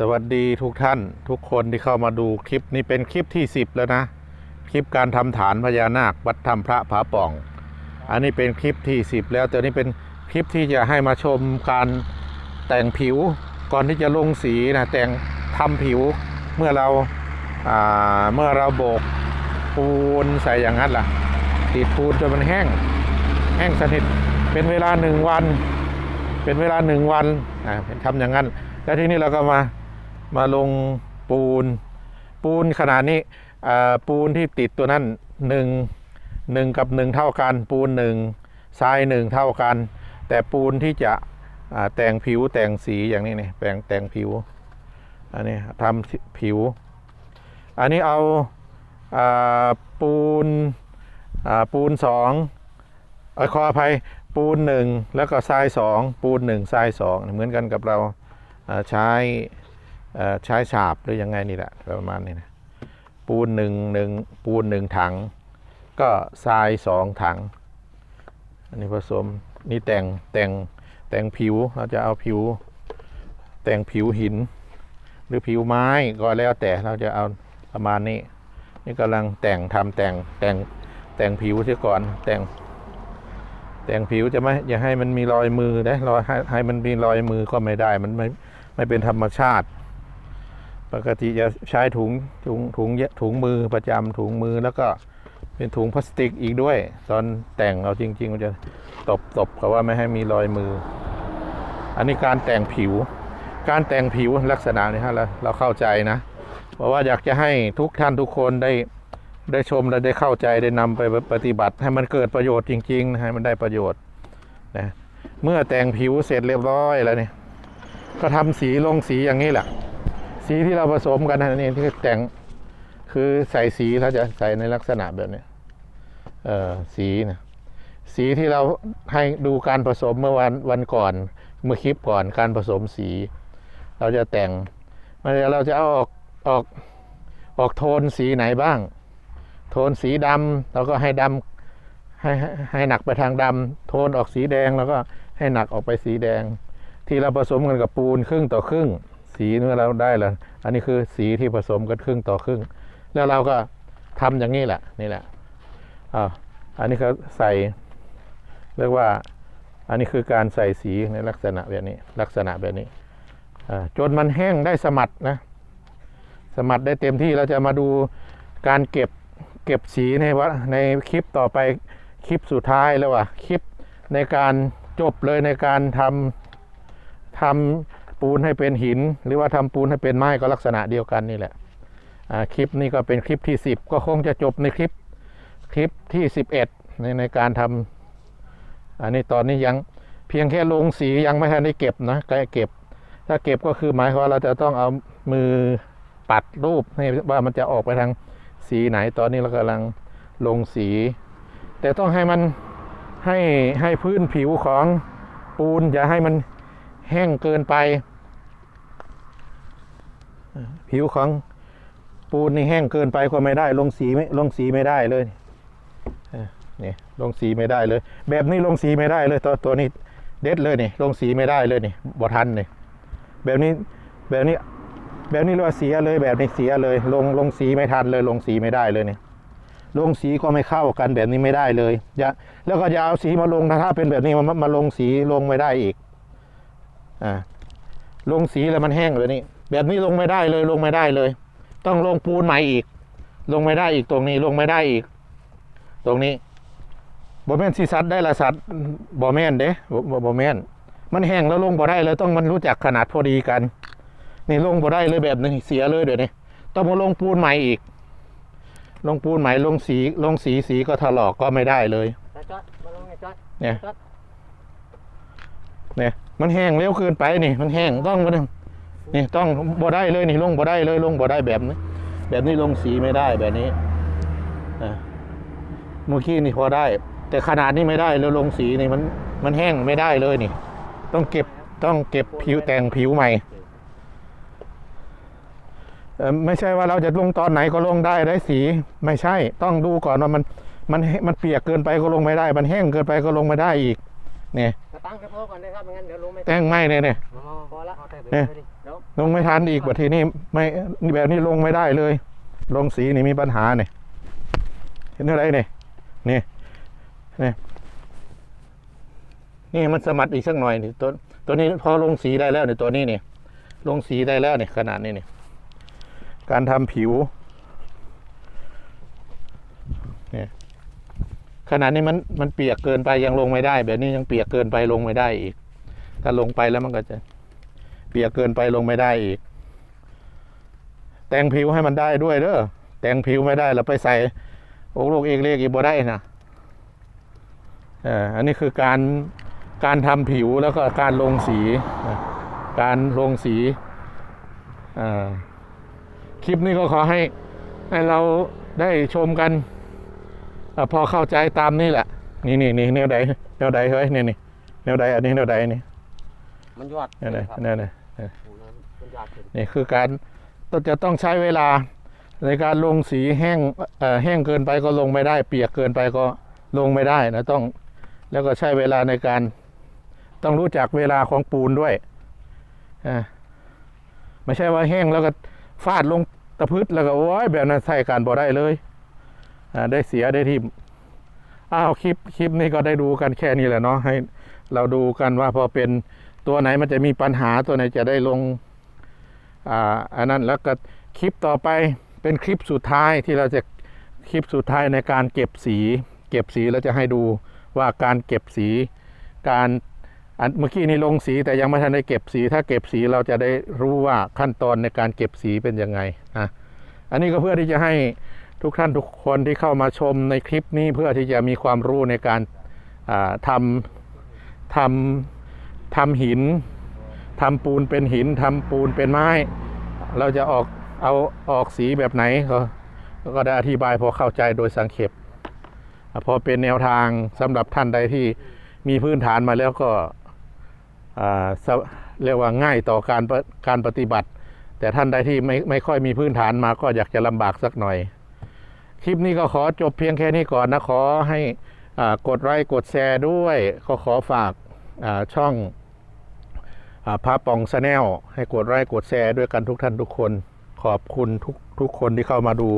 สวัสดีทุกท่านทุกคนที่เข้ามาดูคลิปนี้เป็นคลิปที่ 10 แล้วนะ คลิปการทำฐานพญานาควัดถ้ำพระผาป่อง อันนี้เป็นคลิปที่ 10 แล้วแต่นี้เป็นคลิปที่จะให้มาชมการแต่งผิวก่อนที่จะลงสีนะแต่งทำผิวเมื่อเราเมื่อเราโบกปูนใส่อย่างนั้นล่ะติดปูนจนมันแห้ง แห้งสนิทเป็นเวลาหนึ่งวัน เป็นเวลาหนึ่งวันทำอย่างนั้นแล้วทีนี้เราก็มา มาลงปูน ปูนขนาดนี้ปูนที่ติดตัวนั้นหนึ่งหนึ่งกับหนึ่งเท่ากัน ปูนหนึ่งทรายหนึ่งเท่ากัน แต่ปูนที่จะแต่งผิวแต่งสีอย่างนี้นี่แต่งแต่งผิวอันนี้ทำผิว อันนี้เอาอาปูนปูนสองอขออภัยปูนหนึ่งแล้วก็ทรายสองปูนหนึ่งทรายสองเหมือนกันกับเราาใช้ ใช้ฉาบหรือยังไงนี่แหละประมาณนี้นะปูนหนึ่งหนึ่งปูนหนึ่งถัง ก็ทรายสองถัง อันนี้ผสมนี่แต่งแต่งแต่งผิวเราจะเอาผิว แต่งผิวหิน หรือผิวไม้ก็แล้วแต่เราจะเอาประมาณนี้ นี่กำลังแต่งทำแต่งแต่งแต่งผิวเสียก่อนแต่งแต่งผิวจะไม่อย่าให้มันมีรอยมือนะรอยให้ให้มันมีรอยมือก็ไม่ได้มันไม่ไม่เป็นธรรมชาติ ปกติจะใช้ถุงถุงถุงเยถุงมือประจำถุงมือแล้วก็เป็นถุงพลาสติกอีกด้วย ตอนแต่งเราจริง ๆ มันจะตบตบเขาว่าไม่ให้มีรอยมือ อันนี้การแต่งผิว การแต่งผิวลักษณะนี้ฮะเราเราเข้าใจนะ เพราะว่าอยากจะให้ทุกท่านทุกคนได้ได้ชมและได้เข้าใจได้นำไปปฏิบัติ ให้มันเกิดประโยชน์จริงๆนะให้มันได้ประโยชน์นะเมื่อแต่งผิวเสร็จเรียบร้อยแล้วเนี่ยก็ทำสีลงสีอย่างนี้แหละ สีที่เราผสมกันนั่นเองที่แต่งคือใส่สีเราจะใส่ในลักษณะแบบนี้เออสีนะสีที่เราให้ดูการผสมเมื่อวันวันก่อน เมื่อคลิปก่อนการผสมสี เราจะแต่งมันเราจะเอาออกออกออกโทนสีไหนบ้าง โทนสีดำเราก็ให้ดำให้ให้ให้หนักไปทางดำโทนออกสีแดงแล้วก็ให้หนักออกไปสีแดง ที่เราผสมกันกับปูนครึ่งต่อครึ่ง สีเมื่อเราได้แล้วอันนี้คือสีที่ผสมกันครึ่งต่อครึ่ง แล้วเราก็ทำอย่างนี้แหละนี่แหละอ่าอันนี้เขาใส่เรียกว่าอันนี้คือการใส่สีในลักษณะแบบนี้ ลักษณะแบบนี้อ่าจนมันแห้งได้สมัดนะสมัดได้เต็มที่เราจะมาดูการเก็บเก็บสีในวะในคลิปต่อไปคลิปสุดท้ายแล้วว่ะคลิปในการจบเลยในการทำทำ ปูนให้เป็นหิน หรือว่าทำปูนให้เป็นไม้ก็ลักษณะเดียวกันนี่แหละอ่าคลิปนี้ก็เป็นคลิปที่ 10 ก็คงจะจบในคลิปคลิปที่ 11 ในในการทำอันนี้ตอนนี้ยังเพียงแค่ลงสียังไม่ทันได้เก็บนะใกล้เก็บ ถ้าเก็บก็คือหมายความว่าเราจะต้องเอามือปัดรูปให้ว่ามันจะออกไปทางสีไหนตอนนี้เรากำลังลงสี แต่ต้องให้มันให้ให้พื้นผิวของปูนอย่าให้มัน แห้งเกินไป ผิวของปูนนี่แห้งเกินไปก็ไม่ได้ ลงสีไม่ลงสีไม่ได้เลยนี่ลงสีไม่ได้เลย แบบนี้ลงสีไม่ได้เลย ตัวตัวนี้เด็ดเลยนี่ลงสีไม่ได้เลยนี่บ่ทันนี่แบบนี้แบบนี้แบบนี้เราเสียเลยแบบนี้เสียเลย ลงลงสีไม่ทันเลย ลงสีไม่ได้เลยเนี่ยลงสีก็ไม่เข้ากันแบบนี้ไม่ได้เลยอย่าแล้วก็อย่าเอาสีมาลงถ้าเป็นแบบนี้มามาลงสีลงไม่ได้อีก อ่าลงสีแล้วมันแห้งเลยนี่ แบบนี้ลงไม่ได้เลยลงไม่ได้เลย ต้องลงปูนใหม่อีก ลงไม่ได้อีกตรงนี้ลงไม่ได้อีก ตรงนี้บ่แม่นสีสัตได้ละสัตบ่แม่นเด้บ่บ่บ่แม่นมันแห้งแล้วลงบ่ได้เลยต้องมันรู้จักขนาดพอดีกัน นี่ลงบ่ได้เลยแบบนี้เสียเลยเดี๋ยวนี้ต้องมาลงปูนใหม่อีก ลงปูนใหม่ลงสีลงสีสีก็ถลอกก็ไม่ได้เลยจอดจอดมาลงไงจอดเนี่ยจอดเนี่ย มันแห้งเร็วเกินไปนี่ มันแห้งต้องมันนี่ต้องบ่ได้เลยนี่ลงบ่ได้เลยลงบ่ได้แบบนี้ แบบนี้ลงสีไม่ได้แบบนี้เมื่อกี้นี่พอได้ แต่ขนาดนี้ไม่ได้แล้วลงสีนี่มันมันแห้งไม่ได้เลยนี่ ต้องเก็บต้องเก็บผิวแต่งผิวใหม่เออไม่ใช่ว่าเราจะลงตอนไหนก็ลงได้ได้สี ไม่ใช่ ต้องดูก่อนว่ามันมันมันเปียกเกินไปก็ลงไม่ได้ มันแห้งเกินไปก็ลงไม่ได้อีก เนี่ยตั้งให้พอก่อนได้ครับไม่งั้นเดี๋ยวลงไม่แต่งไม่เนี่ยเนี่ยพอละเอาแต่เอ๊ะเดี๋ยวลงไม่ทันอีกแบบทีนี้ไม่แบบนี้ลงไม่ได้เลย ลงสีนี่มีปัญหาเนี่ยเห็นอะไรเนี่ยนี่นี่นี่มันสมัดอีกสักหน่อยนี่ตัวตัวนี้พอลงสีได้แล้วเนี่ยตัวนี้เนี่ยลงสีได้แล้วเนี่ยขนาดนี้เนี่ยการทำผิวเนี่ย ขนาดนี้มันมันเปียกเกินไปยังลงไม่ได้ แบบนี้ยังเปียกเกินไปลงไม่ได้อีก ถ้าลงไปแล้วมันก็จะ เปียกเกินไปลงไม่ได้อีก แต่งผิวให้มันได้ด้วยเด้อแต่งผิวไม่ได้แล้วไปใส่โอกลูกเอกเลกอีกบ่ได้นะเอออันนี้คือการการทำผิวแล้วก็การลงสีการลงสีอ่าคลิปนี้ก็ขอให้ให้เราได้ชมกัน พอเข้าใจตามนี่แหละ นี่นี่นี่แนวใดแนวใดเฮ้ยนี่นี่แนวใดอันนี้แนวใดนี่มันยอดแนวใดครับแนวใดมันยอดขึ้นนี่คือการต้องจะต้องใช้เวลาในการลงสีแห้งเอ่อแห้งเกินไปก็ลงไม่ได้ เปียกเกินไปก็ลงไม่ได้นะต้องแล้วก็ใช้เวลาในการ ต้องรู้จักเวลาของปูนด้วยอ่าไม่ใช่ว่าแห้งแล้วก็ฟาดลงตะพืดแล้วก็โอ้ยแบบนั้นใส่การบ่ได้เลยอ่า ได้เสียได้ทิมอ้าวคลิปคลิปนี้ก็ได้ดูกันแค่นี้แหละเนาะให้เราดูกันว่าพอเป็นตัวไหนมันจะมีปัญหาตัวไหนจะได้ลงอ่าอันนั้นแล้วก็คลิปต่อไปเป็นคลิปสุดท้ายที่เราจะคลิปสุดท้ายในการเก็บสี เก็บสีเราจะให้ดูว่าการเก็บสีการอันเมื่อกี้นี้ลงสีแต่ยังไม่ทันได้เก็บสี ถ้าเก็บสีเราจะได้รู้ว่าขั้นตอนในการเก็บสีเป็นยังไงนะอันนี้ก็เพื่อที่จะให้ ทุกท่านทุกคนที่เข้ามาชมในคลิปนี้เพื่อที่จะมีความรู้ในการทำทำทำหินทำปูนเป็นหินทำปูนเป็นไม้ เราจะออกเอาออกสีแบบไหนก็ก็ได้อธิบายพอเข้าใจโดยสังเขปพอเป็นแนวทางสำหรับท่านใดที่มีพื้นฐานมาแล้วก็เรียกว่าง่ายต่อการการปฏิบัติ แต่ท่านใดที่ไม่ไม่ค่อยมีพื้นฐานมาก็อยากจะลำบากสักหน่อย ลิปนี้ก็ขอจบเพียงแค่นี้ก่อนนะขอให้กดไลค์กดแชร์ด้วย ก็ขอฝากาช่องอ่าพะปองชาแนลให้กดไลค์กดแชร์ด้วยกันทุกท่านทุกคน ขอบคุณทุกทุกคนที่เข้ามาดู